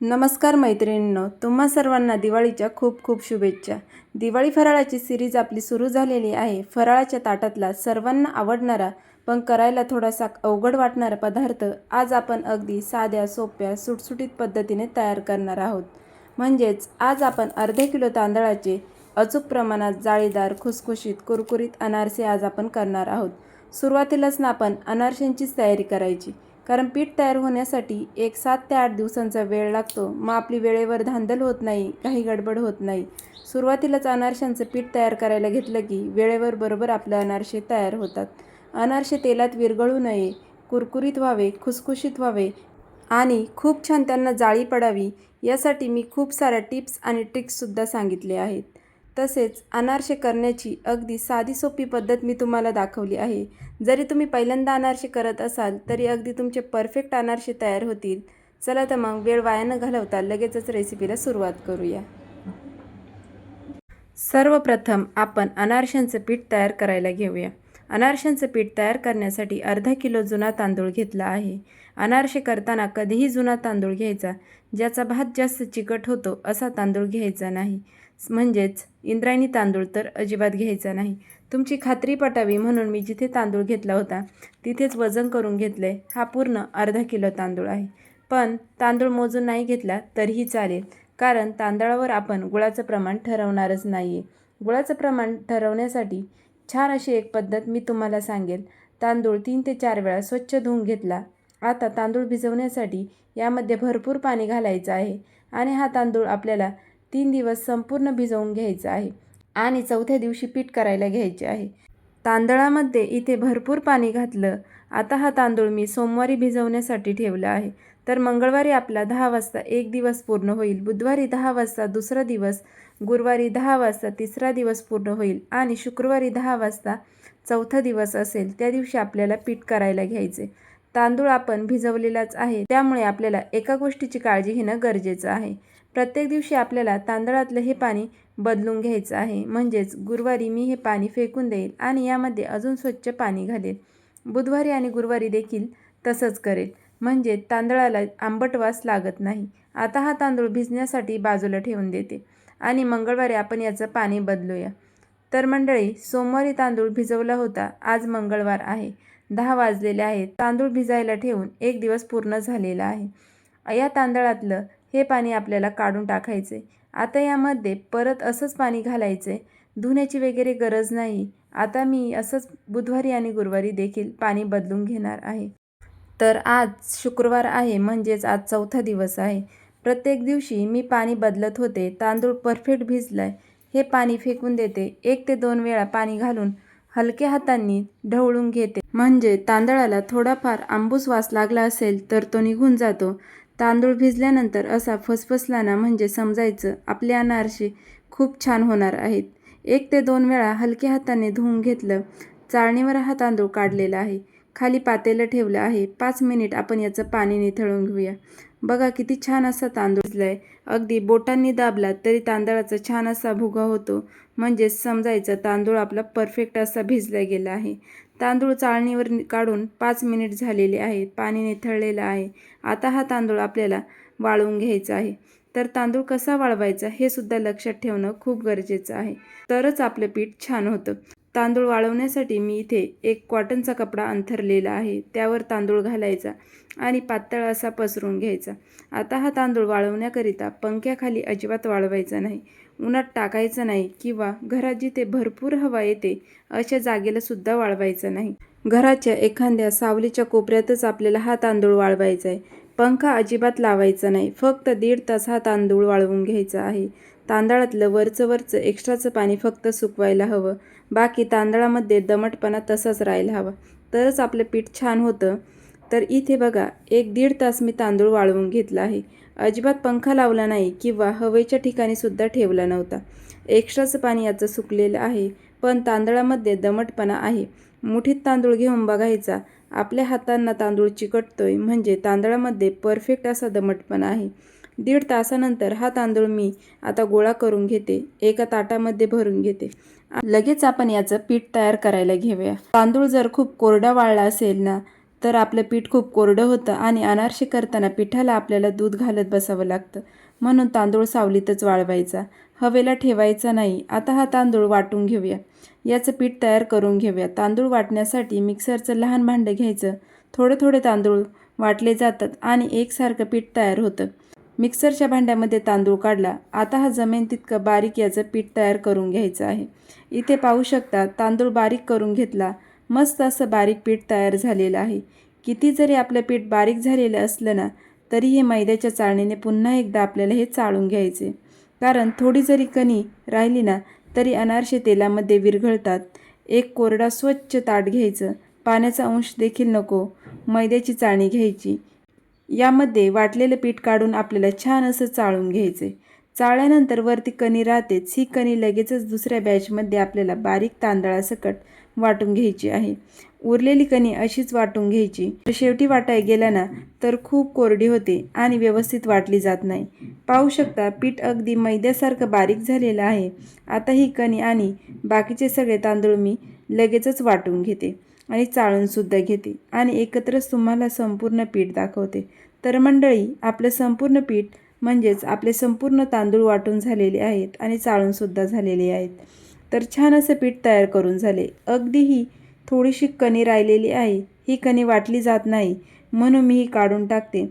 नमस्कार मैत्रिणींनो तुम्हा सर्वांना दिवाळीच्या खूप खूप शुभेच्छा. दिवाळी फराळाची सिरीज आपली सुरू झालेली आहे. फराळाच्या ताटातला सर्वांना आवडणारा पण करायला थोडासा अवघड वाटणारा पदार्थ आज आपण अगदी साध्या सोप्या सुटसुटीत पद्धतीने तयार करणार आहोत. म्हणजेच आज आपण अर्धे किलो तांदळाचे अचूक प्रमाणात जाळीदार खुसखुशीत कुरकुरीत अनारसे आज आपण करणार आहोत. सुरुवातीलाच ना आपण अनारशांचीच तयारी करायची. कारण पीठ तयार होण्यासाठी एक सात ते आठ दिवसांचा वेळ लागतो. मग आपली वेळेवर धांदल होत नाही काही गडबड होत नाही. सुरुवातीलाच अनारशांचं पीठ तयार करायला घेतलं की वेळेवर बरोबर आपले अनारसे तयार होतात. अनारसे तेलात विरघळू नये कुरकुरीत व्हावे खुसखुशीत व्हावे आणि खूप छान त्यांना जाळी पडावी यासाठी मी खूप साऱ्या टिप्स आणि ट्रिक्ससुद्धा सांगितले आहेत. तसेच अनारसे करण्याची अगदी साधी सोपी पद्धत मी तुम्हाला दाखवली आहे. जरी तुम्ही पहिल्यांदा अनारसे करत असाल तरी अगदी तुमचे परफेक्ट अनारसे तयार होतील. चला तर मग वेळ वाया न घालवता लगेचच रेसिपीला सुरुवात करूया. सर्वप्रथम आपण अनारशांचं पीठ तयार करायला घेऊया. अनारशांचं पीठ तयार करण्यासाठी अर्धा किलो जुना तांदूळ घेतला आहे. अनारसे करताना कधीही जुना तांदूळ घ्यायचा. ज्याचा भात जास्त चिकट होतो असा तांदूळ घ्यायचा नाही. म्हणजेच इंद्रायणी तांदूळ तर अजिबात घ्यायचा नाही. तुमची खात्री पटावी म्हणून मी जिथे तांदूळ घेतला होता तिथेच वजन करून घेतलं. आहे हा पूर्ण अर्धा किलो तांदूळ आहे. पण तांदूळ मोजून नाही घेतला तरीही चालेल कारण तांदळावर आपण गुळाचं प्रमाण ठरवणारच नाही आहे गुळाचं प्रमाण ठरवण्यासाठी छान अशी एक पद्धत मी तुम्हाला सांगेल. तांदूळ तीन ते चार वेळा स्वच्छ धुवून घेतला. आता तांदूळ भिजवण्यासाठी यामध्ये भरपूर पाणी घालायचं आहे आणि हा तांदूळ आपल्याला तीन दिवस संपूर्ण भिजवून घ्यायचं आहे आणि चौथ्या दिवशी पीठ करायला घ्यायचे आहे. तांदळामध्ये इथे भरपूर पाणी घातलं. आता हा तांदूळ मी सोमवारी भिजवण्यासाठी ठेवला आहे. तर मंगळवारी आपला दहा वाजता एक दिवस पूर्ण होईल. बुधवारी दहा वाजता दुसरा दिवस गुरुवारी दहा वाजता तिसरा दिवस पूर्ण होईल आणि शुक्रवारी दहा वाजता चौथा दिवस असेल. त्या दिवशी आपल्याला पीठ करायला घ्यायचे. तांदूळ आपण भिजवलेलाच आहे. त्यामुळे आपल्याला एका गोष्टीची काळजी घेणं गरजेचं आहे. प्रत्येक दिवशी आपल्याला तांदळातलं हे पाणी बदलून घ्यायचं आहे. म्हणजेच गुरुवारी मी हे पाणी फेकून देईल आणि यामध्ये अजून स्वच्छ पाणी घालेल. बुधवारी आणि गुरुवारी देखील तसंच करेल. म्हणजे तांदळाला आंबट वास लागत नाही. आता हा तांदूळ भिजण्यासाठी बाजूला ठेवून देते. आणि मंगळवारी आपण याचं पाणी बदलूया. तर मंडळी सोमवारी तांदूळ भिजवला होता. आज मंगळवार आहे. दहा वाजलेले आहेत. तांदूळ भिजायला ठेवून एक दिवस पूर्ण झालेला आहे. या तांदळातलं हे पाणी आपल्याला काढून टाकायचे. आता यामध्ये परत असंच पाणी घालायचे. धुण्याची वगैरे गरज नाही. आता मी असंच बुधवारी आणि गुरुवारी देखील पाणी बदलून घेणार आहे. तर आज शुक्रवार आहे म्हणजेच आज चौथा दिवस आहे. प्रत्येक दिवशी मी पाणी बदलत होते. तांदूळ परफेक्ट भिजलं आहे हे पाणी फेकून देते. एक ते दोन वेळा पाणी घालून हलक्या हातांनी ढवळून घेते. म्हणजे तांदळाला थोडाफार आंबूस वास लागला असेल तर तो निघून जातो. तांदूळ भिजल्यानंतर असा फसफसला ना म्हणजे समजायचं आपले अनारसे खूप छान होणार आहेत. एक ते दोन वेळा हलक्या हाताने धुवून घेतलं चाळणीवर हा तांदूळ काढलेला आहे. खाली पातेलं ठेवलं आहे. पाच मिनिट आपण याचं पाणी निथळून घेऊया. बघा किती छान असा तांदूळ भिजलाय आहे अगदी बोटांनी दाबला तरी तांदळाचा छान असा भुगा होतो. म्हणजेच समजायचं तांदूळ आपला परफेक्ट असा भिजला गेला आहे. तांदूळ चाळणीवर काढून पाच मिनिट झालेले आहेत पाणी निथळलेलं आहे. आता हा तांदूळ आपल्याला वाळवून घ्यायचा आहे. तर तांदूळ कसा वाळवायचा हे सुद्धा लक्षात ठेवणं खूप गरजेचं आहे. तरच आपलं पीठ छान होतं. तांदूळ वाळवण्यासाठी मी इथे एक कॉटनचा कपडा अंथरलेला आहे. त्यावर तांदूळ घालायचा आणि पातळ असा पसरून घ्यायचा. आता हा तांदूळ वाळवण्याकरिता पंख्याखाली अजिबात वाळवायचा नाही. उन्हात टाकायचं नाही किंवा घरात जिथे भरपूर हवा येते अशा जागेला सुद्धा वाळवायचं नाही. घराच्या एखाद्या सावलीच्या कोपऱ्यातच आपल्याला हा तांदूळ वाळवायचा आहे. पंखा अजिबात लावायचा नाही. फक्त दीड तास हा तांदूळ वाळवून घ्यायचा आहे. तांदळातलं वरचं वरचं एक्स्ट्राचं पाणी फक्त सुकवायला हवं. बाकी तांदळामध्ये दमटपणा तसाच राहायला हवा. तरच आपलं पीठ छान होतं. तर इथे बघा एक दीड तास मी तांदूळ वाळवून घेतला आहे. अजिबात पंखा लावला नाही किंवा हवेच्या ठिकाणी सुद्धा ठेवला नव्हता. एक्स्ट्राचं पाणी याचं सुकलेलं आहे पण तांदळामध्ये दमटपणा आहे. मुठीत तांदूळ घेऊन बघायचा आपल्या हातांना तांदूळ चिकटतोय म्हणजे तांदळामध्ये परफेक्ट असा दमटपणा आहे. दीड तासानंतर हा तांदूळ मी आता गोळा करून घेते एका ताटामध्ये भरून घेते. लगेच आपण याचं पीठ तयार करायला घेऊया. तांदूळ जर खूप कोरडा वाळला असेल ना तर आपलं पीठ खूप कोरडं होतं आणि अनारसे करताना पिठाला आपल्याला दूध घालत बसावं लागतं. म्हणून तांदूळ सावलीतच वाळवायचा. हवेला ठेवायचा नाही. आता हा तांदूळ वाटून घेऊया. याचं पीठ तयार करून घेऊया. तांदूळ वाटण्यासाठी मिक्सरचं लहान भांडं घ्यायचं. थोडे थोडे तांदूळ वाटले जातात आणि एकसारखं पीठ तयार होतं. मिक्सरच्या भांड्यामध्ये तांदूळ काढला. आता हा जमेन तितकं बारीक याचं पीठ तयार करून घ्यायचं आहे. इथे पाहू शकता तांदूळ बारीक करून घेतला. मस्त असं बारीक पीठ तयार झालेलं आहे. किती जरी आपलं पीठ बारीक झालेलं असलं ना तरी हे मैद्याच्या चाळणीने पुन्हा एकदा आपल्याला हे चाळून घ्यायचे. कारण थोडी जरी कणी राहिली ना तरी अनारसे तेलामध्ये विरघळतात. एक कोरडा स्वच्छ ताट घ्यायचं. पाण्याचा अंश देखील नको. मैद्याची चाळणी घ्यायची. यामध्ये वाटलेलं पीठ काढून आपल्याला छान असं चाळून घ्यायचे. चाळल्यानंतर वरती कणी राहतेच ही कणी लगेचच दुसऱ्या बॅचमध्ये आपल्याला बारीक तांदळासकट वाटून घ्यायची आहे. उरलेली कणी अशीच वाटून घ्यायची. तर शेवटी वाटाय गेल्या ना तर खूप कोरडी होते आणि व्यवस्थित वाटली जात नाही. पाहू शकता पीठ अगदी मैद्यासारखं बारीक झालेलं आहे. आता ही कणी आणि बाकीचे सगळे तांदूळ मी लगेचच वाटून घेते. आणि चाळूनसुद्धा घेते आणि एकत्रच तुम्हाला संपूर्ण पीठ दाखवते. तर मंडळी आपलं संपूर्ण पीठ म्हणजेच आपले संपूर्ण तांदूळ वाटून झालेले आहेत आणि चाळूनसुद्धा झालेले आहेत. तर छान असं पीठ तयार करून झाले. अगदी ही थोडीशी कणी राहिलेली आहे. ही कणी वाटली जात नाही म्हणून मी ही काढून टाकते.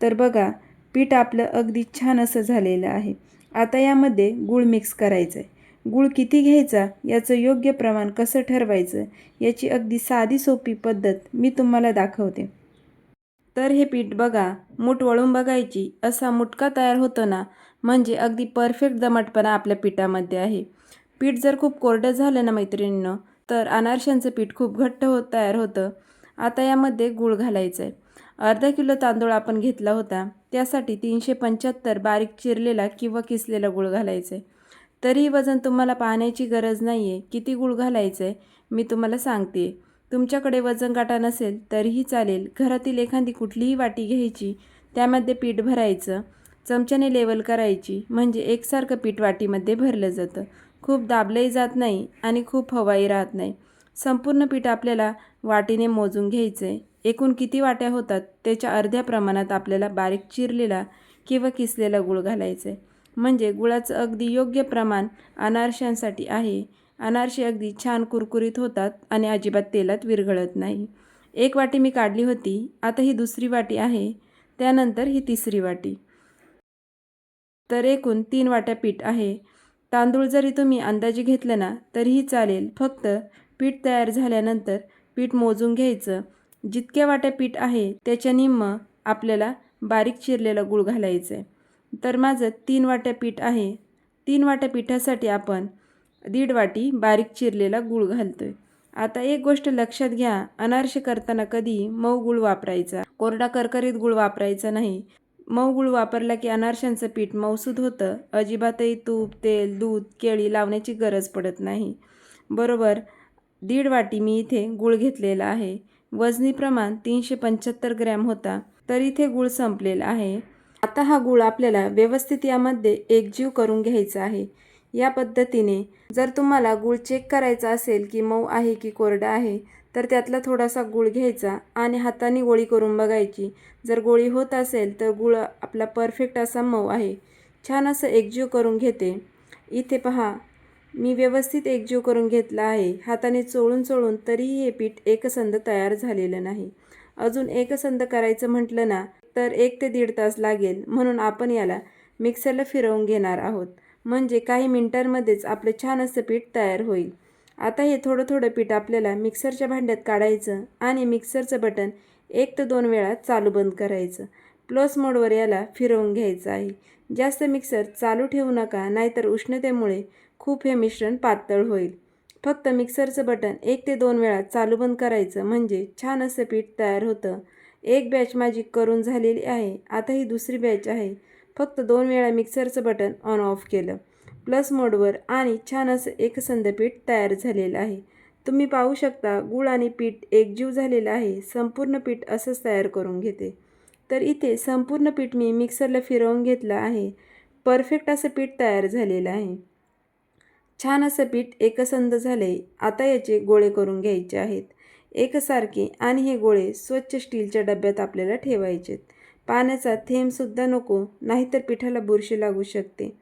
तर बघा पीठ आपलं अगदी छान असं झालेलं आहे. आता यामध्ये गूळ मिक्स करायचं आहे गूळ किती घ्यायचा याचं योग्य प्रमाण कसं ठरवायचं याची अगदी साधी सोपी पद्धत मी तुम्हाला दाखवते. तर हे पीठ बघा मूठ वळून बघायची असा मुटका तयार होतो ना म्हणजे अगदी परफेक्ट दमटपणा आपल्या पिठामध्ये आहे. पीठ जर खूप कोरडं झालं ना मैत्रिणींनं तर अनारशांचं पीठ खूप घट्ट होत तयार होतं. आता यामध्ये गूळ घालायचं आहे अर्धा किलो तांदूळ आपण घेतला होता त्यासाठी तीनशे पंच्याहत्तर बारीक चिरलेला किंवा किसलेला गूळ घालायचं आहे तरीही वजन तुम्हाला पाहण्याची गरज नाही आहे किती गूळ घालायचं आहे मी तुम्हाला सांगते. तुमच्याकडे वजन काटा नसेल तरीही चालेल. घरातील एखादी कुठलीही वाटी घ्यायची त्यामध्ये पीठ भरायचं चमच्याने लेवल करायची म्हणजे एकसारखं पीठ वाटीमध्ये भरलं जातं. खूप दाबलंही जात नाही आणि खूप हवाई राहत नाही. संपूर्ण पीठ आपल्याला वाटीने मोजून घ्यायचं आहे एकूण किती वाट्या होतात त्याच्या अर्ध्या प्रमाणात आपल्याला बारीक चिरलेला किंवा किसलेला गुळ घालायचं आहे म्हणजे गुळाचं अगदी योग्य प्रमाण अनारशांसाठी आहे. अनारसे अगदी छान कुरकुरीत होतात आणि अजिबात तेलात विरघळत नाही. एक वाटी मी काढली होती. आता ही दुसरी वाटी आहे. त्यानंतर ही तिसरी वाटी. तर एकूण तीन वाट्या पीठ आहे. तांदूळ जरी तुम्ही अंदाजे घेतलं ना तरीही चालेल. फक्त पीठ तयार झाल्यानंतर पीठ मोजून घ्यायचं. जितक्या वाट्या पीठ आहे त्याच्या निम्म आपल्याला बारीक चिरलेलं गूळ घालायचं आहे तर माझं तीन वाट्या पीठ आहे. तीन वाट्या पिठासाठी आपण दीड वाटी बारीक चिरलेला गूळ घालतोय. आता एक गोष्ट लक्षात घ्या अनारसे करताना कधी मऊ गूळ वापरायचा? कोरडा करकरीत गूळ वापरायचा नाही. मऊ गूळ वापरला की अनारशांचं पीठ मऊसूद होतं. अजिबातही तूप तेल दूध केळी लावण्याची गरज पडत नाही. बरोबर दीड वाटी मी इथे गूळ घेतलेला आहे. वजनी प्रमाण तीनशे पंच्याहत्तर ग्रॅम होता. तर इथे गूळ संपलेला आहे. आता हा गूळ आपल्याला व्यवस्थित यामध्ये एकजीव करून घ्यायचा आहे. या पद्धतीने जर तुम्हाला गूळ चेक करायचा असेल की मऊ आहे की कोरडा आहे तर त्यातला थोडासा गूळ घ्यायचा आणि हाताने गोळी करून बघायची. जर गोळी होत असेल तर गूळ आपला परफेक्ट असा मऊ आहे. छान असं एकजीव करून घेते. इथे पहा मी व्यवस्थित एकजीव करून घेतला आहे. हाताने चोळून चोळून तरीही हे पीठ एकसंध तयार झालेलं नाही. अजून एकसंध करायचं म्हटलं ना तर एक ते दीड तास लागेल म्हणून आपण याला मिक्सरला फिरवून घेणार आहोत. म्हणजे काही मिनटांमध्येच आपलं छान असं पीठ तयार होईल. आता हे थोडं थोडं पीठ आपल्याला मिक्सरच्या भांड्यात काढायचं आणि मिक्सरचं बटन एक ते दोन वेळा चालू बंद करायचं. प्लस मोडवर याला फिरवून घ्यायचं आहे. जास्त मिक्सर चालू ठेवू नका नाहीतर उष्णतेमुळे खूप हे मिश्रण पातळ होईल. फक्त मिक्सरचं बटन एक ते दोन वेळा चालू बंद करायचं म्हणजे छान असं पीठ तयार होतं. एक बॅच माझी करून झालेली आहे. आता ही दुसरी बॅच आहे. फक्त दोन वेळा मिक्सरचं बटन ऑन ऑफ केलं. प्लस मोडवर आणि छान असं एकसंध पीठ तयार झालेलं आहे. तुम्ही पाहू शकता गूळ आणि पीठ एकजीव झालेलं आहे. संपूर्ण पीठ असंच तयार करून घेते. तर इथे संपूर्ण पीठ मी मिक्सरला फिरवून घेतलं आहे. परफेक्ट असं पीठ तयार झालेलं आहे. छान असं पीठ एकसंध झाले आता याचे गोळे करून घ्यायचे आहेत. एकसारखे आणि हे गोळे स्वच्छ स्टीलच्या डब्यात आपल्याला ठेवायचेत. पाण्याचा थेंबसुद्धा नको नाहीतर पिठाला बुरशी लागू शकते.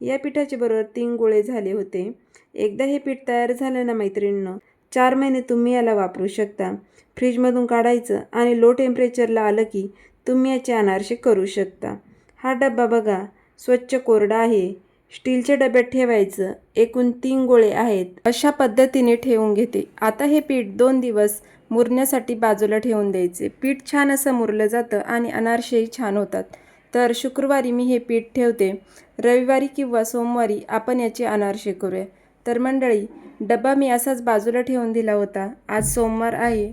या पिठाचे बरोबर तीन गोळे झाले होते. एकदा हे पीठ तयार झालं ना मैत्रिणीनं? चार महिने तुम्ही याला वापरू शकता. फ्रीजमधून काढायचं आणि लो टेम्परेचरला आलं की तुम्ही याचे अनारसे करू शकता. हा डब्बा बघा स्वच्छ कोरडा आहे. स्टीलच्या डब्यात ठेवायचं. एकूण तीन गोळे आहेत. अशा पद्धतीने ठेवून घेते. आता हे पीठ दोन दिवस मुरण्यासाठी बाजूला ठेवून द्यायचे. पीठ छान असं मुरलं जातं आणि अनारसेही छान होतात. तर शुक्रवारी मी हे पीठ ठेवते. रविवारी किंवा सोमवारी आपण याचे अनारसे करूया. तर मंडळी डबा मी असाच बाजूला ठेवून दिला होता. आज सोमवार आहे.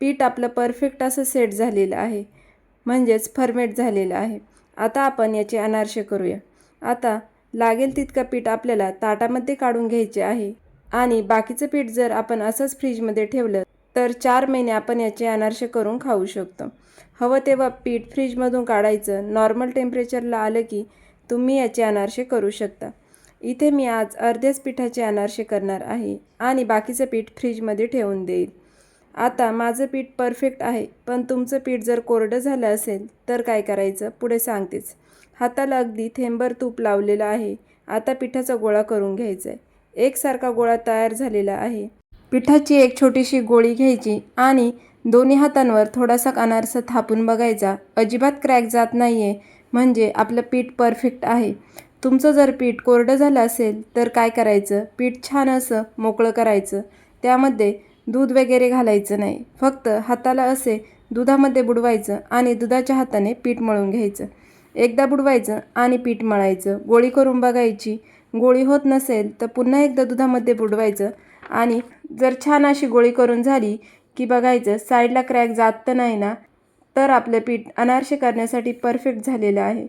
पीठ आपलं परफेक्ट असं सेट झालेलं आहे. म्हणजेच फर्मेट झालेलं आहे. आता आपण याचे अनारसे करूया. आता लागेल तितकं पीठ आपल्याला ताटामध्ये काढून घ्यायचे आहे. आणि बाकीचं पीठ जर आपण असंच फ्रीजमध्ये ठेवलं तर चार महिने आपण याचे अनारसे करून खाऊ शकतो. हवं तेव्हा पीठ फ्रीजमधून काढायचं. नॉर्मल टेम्परेचरला आलं की तुम्ही याचे अनारसे करू शकता. इथे मी आज अर्ध्याच पिठाचे अनारसे करणार आहे आणि बाकीचं पीठ फ्रीजमध्ये ठेवून देईल आता माझं पीठ परफेक्ट आहे पण तुमचं पीठ जर कोरडं झालं असेल तर काय करायचं? पुढे सांगतेच. हाताला अगदी थेंबर तूप लावलेलं आहे. आता पिठाचा गोळा करून घ्यायचा आहे एकसारखा गोळा तयार झालेला आहे. पिठाची एक छोटीशी गोळी घ्यायची आणि दोन्ही हातांवर थोडासा अनारसा थापून बघायचा. अजिबात क्रॅक जात नाही आहे म्हणजे आपलं पीठ परफेक्ट आहे. तुमचं जर पीठ कोरडं झालं असेल तर काय करायचं? पीठ छान असं मोकळं करायचं. त्यामध्ये दूध वगैरे घालायचं नाही. फक्त हाताला असे दुधामध्ये बुडवायचं आणि दुधाच्या हाताने पीठ मळून घ्यायचं. एकदा बुडवायचं आणि पीठ मळायचं गोळी करून बघायची. गोळी होत नसेल तर पुन्हा एकदा दुधामध्ये बुडवायचं आणि जर छान अशी गोळी करून झाली की बघायचं साईडला क्रॅक जात तर नाही ना? तर आपलं पीठ अनारसे करण्यासाठी परफेक्ट झालेलं आहे.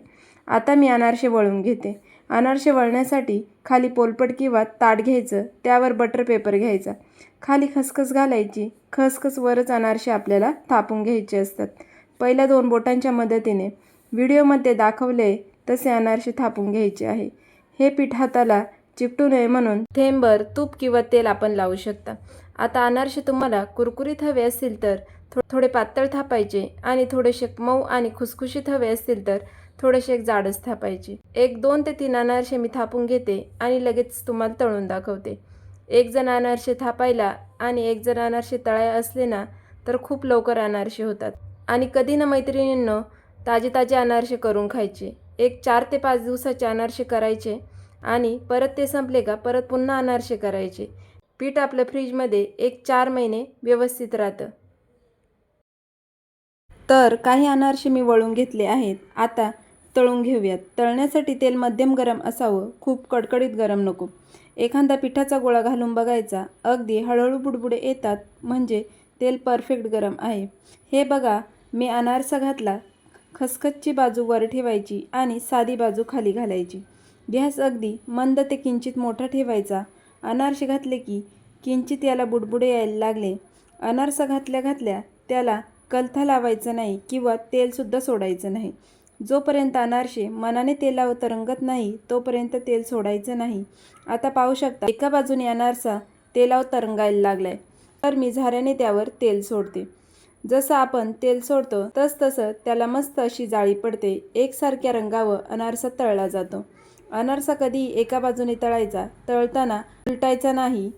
आता मी अनारसे वळून घेते. अनारसे वळण्यासाठी खाली पोलपट किंवा ताट घ्यायचं त्यावर बटर पेपर घ्यायचा. खाली खसखस घालायची खसखस वरच अनारसे आपल्याला थापून घ्यायचे असतात. पहिल्या दोन बोटांच्या मदतीने. व्हिडिओमध्ये दाखवले तसे अनारसे थापून घ्यायचे आहे. हे पीठ हाताला चिपटू नये म्हणून थेंबर तूप किंवा तेल आपण लावू शकता. आता अनारसे तुम्हाला कुरकुरीत हवे असतील तर थो थोडे पातळ थापायचे आणि थोडेसे मऊ आणि खुसखुशीत हवे असतील तर थोडेसे एक जाडच थापायचे. एक दोन ते तीन अनारसे मी थापून घेते आणि लगेच तुम्हाला तळून दाखवते. एक जण अनारसे थापायला आणि एक जण अनारसे तळाय असले ना तर खूप लवकर अनारसे होतात. आणि कधी ना मैत्रिणींनो ताजे ताजे अनारसे करून खायचे. एक चार ते पाच दिवसाचे अनारसे करायचे आणि परत ते संपले का परत पुन्हा अनारसे करायचे. पीठ आपलं फ्रीजमध्ये एक चार महिने व्यवस्थित राहतं. तर काही अनारसे मी वळून घेतले आहेत. आता तळून घेऊयात. तळण्यासाठी तेल मध्यम गरम असावं. खूप कडकडीत गरम नको. एखादा पिठाचा गोळा घालून बघायचा. अगदी हळूहळू बुडबुडे येतात. म्हणजे तेल परफेक्ट गरम आहे. हे बघा मी अनारसा घातला. खसखसची बाजू वर ठेवायची आणि साधी बाजू खाली घालायची. गॅस अगदी मंद ते किंचित मोठा ठेवायचा. अनारसे घातले की किंचित याला बुडबुडे यायला लागले. अनारसा घातल्या घातल्या त्याला कलथा लावायचं नाही किंवा तेलसुद्धा सोडायचं नाही. जोपर्यंत अनारसे मनाने तेलावर तरंगत नाही तोपर्यंत तेल सोडायचं नाही. आता पाहू शकता एका बाजूने अनारसा तेलावर तरंगायला लागलाय. तर मी झाऱ्याने त्यावर तेल सोडते. जसं आपण तेल सोडतो तस तसं त्याला मस्त अशी जाळी पडते. एकसारख्या रंगावर अनारसा तळला जातो. अनारसा कधी एका बाजूने तळायचा तळताना उलटायचा नाही.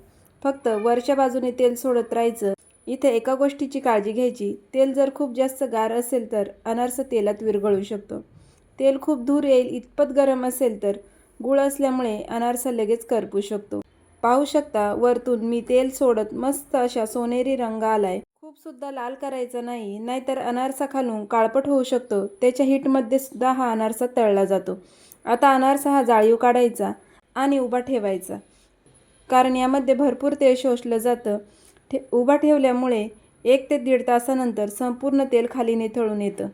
फक्त वरच्या बाजूने तेल सोडत राहायचं. इथे एका गोष्टीची काळजी घ्यायची. तेल जर खूप जास्त गार असेल तर अनारसा तेलात विरघळू शकतो. तेल खूप दूर येईल इतपत गरम असेल तर गुळ असल्यामुळे अनारसा लगेच करपू शकतो. पाहू शकता वरतून मी तेल सोडत मस्त अशा सोनेरी रंग आलाय. खूप सुद्धा लाल करायचा नाही नाहीतर अनारसा खालून काळपट होऊ शकतो. त्याच्या हीटमध्ये सुद्धा हा अनारसा तळला जातो. आता अनारसा हा जाळीव काढायचा आणि उभा ठेवायचा. कारण यामध्ये भरपूर तेल शोषलं जातं. ठे उभा ठेवल्यामुळे एक ते दीड तासानंतर संपूर्ण तेल खाली निथळून येतं.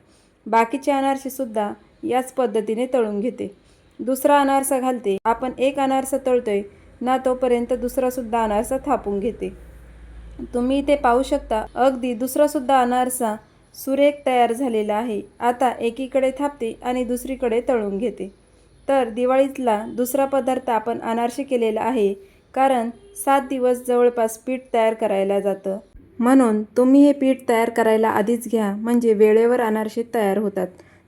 बाकीचे अनारसेसुद्धा याच पद्धतीने तळून घेते. दुसरा अनारसा घालते. आपण एक अनारसा तळतोय ना तोपर्यंत दुसरासुद्धा अनारसा थापून घेते. तुम्ही इथे पाहू शकता अगदी दुसरासुद्धा अनारसा सुरेख तयार झालेला आहे. आता एकीकडे थापते आणि दुसरीकडे तळून घेते. तर दिवाळीतला दुसरा पदार्थ आपण अनारसे केलेला आहे कारण सात दिवस जवळपास पीठ तयार करायला जातं. म्हणून तुम्ही हे पीठ तयार करायला आधीच घ्या म्हणजे वेळेवर अनारसे तयार होतात.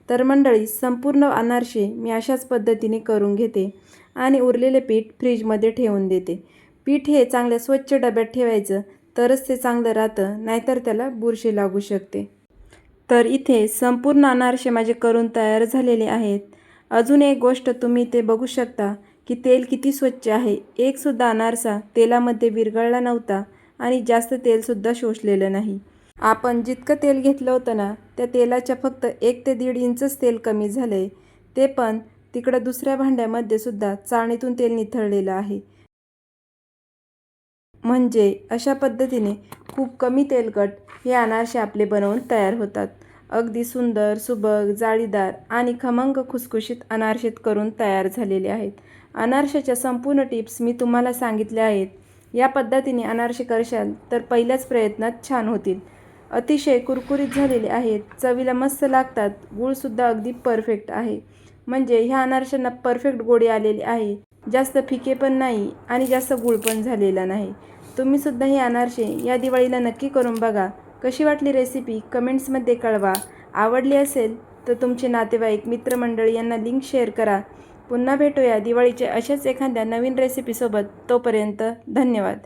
तर मंडळी संपूर्ण अनारसे मी अशाच पद्धतीने करून घेते आणि उरलेले पीठ फ्रीजमध्ये ठेवून देते. पीठ हे चांगल्या स्वच्छ डब्यात ठेवायचं तरच ते चांगलं राहतं नाहीतर त्याला बुरशी लागू शकते. तर इथे संपूर्ण अनारसे माझे करून तयार झालेले आहेत. अजून एक गोष्ट तुम्ही ते बघू शकता की तेल किती स्वच्छ आहे. एकसुद्धा अनारसा तेलामध्ये विरघळला नव्हता आणि जास्त तेलसुद्धा शोषलेलं नाही. आपण जितकं तेल घेतलं होतं ना त्या तेलाच्या फक्त एक ते दीड इंचच तेल कमी झालं आहे ते पण तिकडं दुसऱ्या भांड्यामध्ये सुद्धा चाळणीतून तेल निथळलेलं आहे. म्हणजे अशा पद्धतीने खूप कमी तेलकट हे अनारसे आपले बनवून तयार होतात. अगदी सुंदर सुबक जाळीदार आणि खमंग खुसखुशीत अनारशेत करून तयार झालेले आहेत. अनारशाच्या संपूर्ण टिप्स मी तुम्हाला सांगितल्या आहेत. या पद्धतीने अनारसे करशाल तर पहिल्याच प्रयत्नात छान होतील. अतिशय कुरकुरीत झालेले आहेत. चवीला मस्त लागतात. गूळसुद्धा अगदी परफेक्ट आहे. म्हणजे ह्या अनारशांना परफेक्ट गोडी आलेली आहे. जास्त फिके पण नाही आणि जास्त गुळ पण झालेला नाही. तुम्हीसुद्धा हे अनारसे या दिवाळीला नक्की करून बघा. कशी वाटली रेसिपी कमेंट्समध्ये कळवा. आवडली असेल तर तुमचे नातेवाईक मित्रमंडळी यांना लिंक शेअर करा. पुन्हा भेटूया दिवाळीच्या अशाच एखाद्या नवीन रेसिपीसोबत तोपर्यंत धन्यवाद.